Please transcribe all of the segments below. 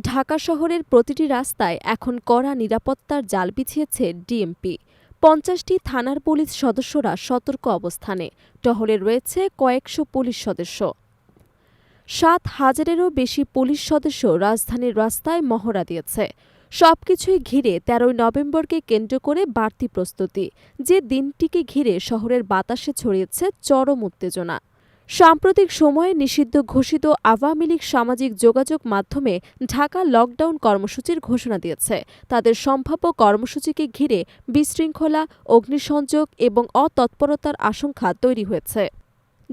ঢাকা শহরের প্রতিটি রাস্তায় এখন কড়া নিরাপত্তার জাল বিছিয়েছে ডিএমপি। পঞ্চাশটি থানার পুলিশ সদস্যরা সতর্ক অবস্থানে। টহলে রয়েছে কয়েকশো পুলিশ সদস্য। সাত হাজারেরও বেশি পুলিশ সদস্য রাজধানীর রাস্তায় মহড়া দিয়েছে। সবকিছুই ঘিরে তেরোই নভেম্বরকে কেন্দ্র করে বাড়তি প্রস্তুতি। যে দিনটিকে ঘিরে শহরের বাতাসে ছড়িয়েছে চরম উত্তেজনা। সাম্প্রতিক সময়ে নিষিদ্ধ ঘোষিত আওয়ামী লীগ সামাজিক যোগাযোগ মাধ্যমে ঢাকা লকডাউন কর্মসূচির ঘোষণা দিয়েছে। তাদের সম্ভাব্য কর্মসূচিকে ঘিরে বিশৃঙ্খলা, অগ্নিসংযোগ এবং অতৎপরতার আশঙ্কা তৈরি হয়েছে।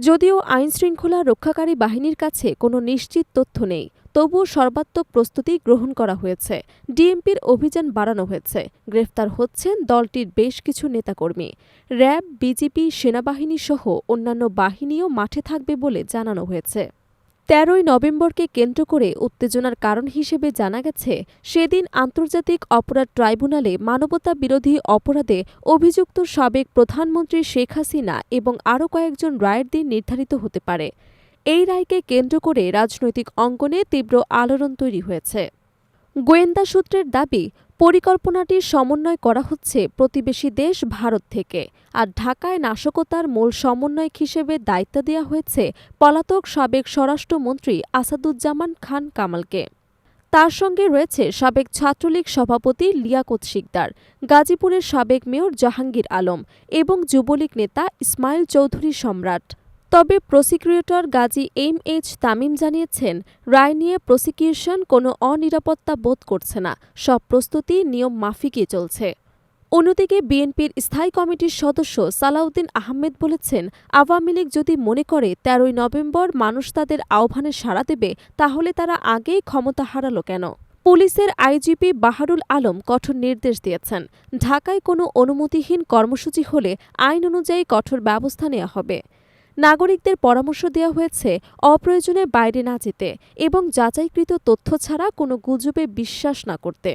যদিও আইনশৃঙ্খলা রক্ষাকারী বাহিনীর কাছে কোনো নিশ্চিত তথ্য নেই, তবুও সর্বাত্মক প্রস্তুতি গ্রহণ করা হয়েছে। ডিএমপির অভিযান বাড়ানো হয়েছে। গ্রেফতার হচ্ছেন দলটির বেশ কিছু নেতাকর্মী। র্যাব, বিজেপি সেনাবাহিনী সহ অন্যান্য বাহিনীও মাঠে থাকবে বলে জানানো হয়েছে। তেরোই নভেম্বরকে কেন্দ্র করে উত্তেজনার কারণ হিসেবে জানা গেছে, সেদিন আন্তর্জাতিক অপরাধ ট্রাইব্যুনালে মানবতা বিরোধী অপরাধে অভিযুক্ত সাবেক প্রধানমন্ত্রী শেখ হাসিনা এবং আরও কয়েকজন রায়ের দিন নির্ধারিত হতে পারে। এই রায়কে কেন্দ্র করে রাজনৈতিক অঙ্গনে তীব্র আলোড়ন তৈরি হয়েছে। গোয়েন্দা সূত্রের দাবি পরিকল্পনাটি সমন্বয় করা হচ্ছে প্রতিবেশী দেশ ভারত থেকে, আর ঢাকায় নাশকতার মূল সমন্বয়ক হিসেবে দায়িত্ব দেওয়া হয়েছে পলাতক সাবেক স্বরাষ্ট্রমন্ত্রী আসাদুজ্জামান খান কামালকে। তার সঙ্গে রয়েছে সাবেক ছাত্রলীগ সভাপতি লিয়াকত শিকদার, গাজীপুরের সাবেক মেয়র জাহাঙ্গীর আলম এবং যুবলীগ নেতা ইসমাইল চৌধুরী সম্রাট। তবে prosecutor Gazi M H Tamim জানিয়েছেন, রায় নিয়ে প্রসিকিউশন কোনো অনিরাপত্তা বোধ করছে না, সব প্রস্তুতি নিয়ম মাফিকই চলছে। অন্যদিকে বিএনপির স্থায়ী কমিটির সদস্য সালাউদ্দিন আহমেদ বলেছেন, আওয়ামী লীগ যদি মনে করে তেরোই নভেম্বর মানুষ তাদের আহ্বানে সাড়া দেবে, তাহলে তারা আগেই ক্ষমতা হারালো কেন? পুলিশের আইজিপি বাহারুল আলম কঠোর নির্দেশ দিয়েছেন, ঢাকায় কোনো অনুমতিহীন কর্মসূচি হলে আইন অনুযায়ী কঠোর ব্যবস্থা নেওয়া হবে। নাগরিকদের পরামর্শ দেওয়া হয়েছে অপ্রয়োজনে বাইরে না যেতে এবং যাচাইকৃত তথ্য ছাড়া কোনো গুজবে বিশ্বাস না করতে।